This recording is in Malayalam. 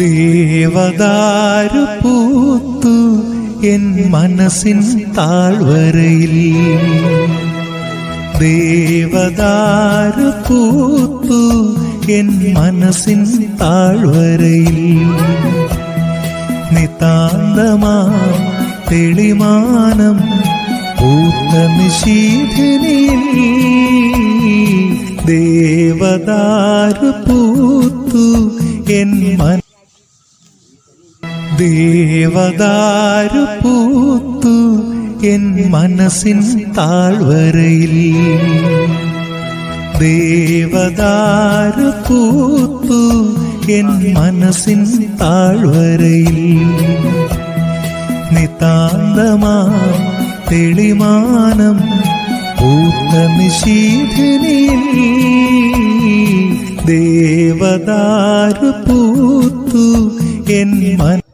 ദേവദാരു പൂത്തു എൻ മനസ്സിൻ താഴ്വരയിൽ. ദേവദാരു പൂത്തു എൻ മനസ്സിൻ താഴ്വരയിൽ. നിതാന്തമാ തെളിമാനം പൂത്ത നിശീഥിനിയിൽ ദേവദാരു പൂത്തു ദേവദാരു പൂത്തു എൻ മനസ്സിൻ താഴ്വരയിൽ. ദേവദാരു പൂത്തു എൻ മനസ്സിൻ താഴ്വരയിൽ. നിതാന്തമാ തെളിമാനം പൂത്ത നിശീധനിൽ. ദേവദാരു പൂത്തു എൻ മന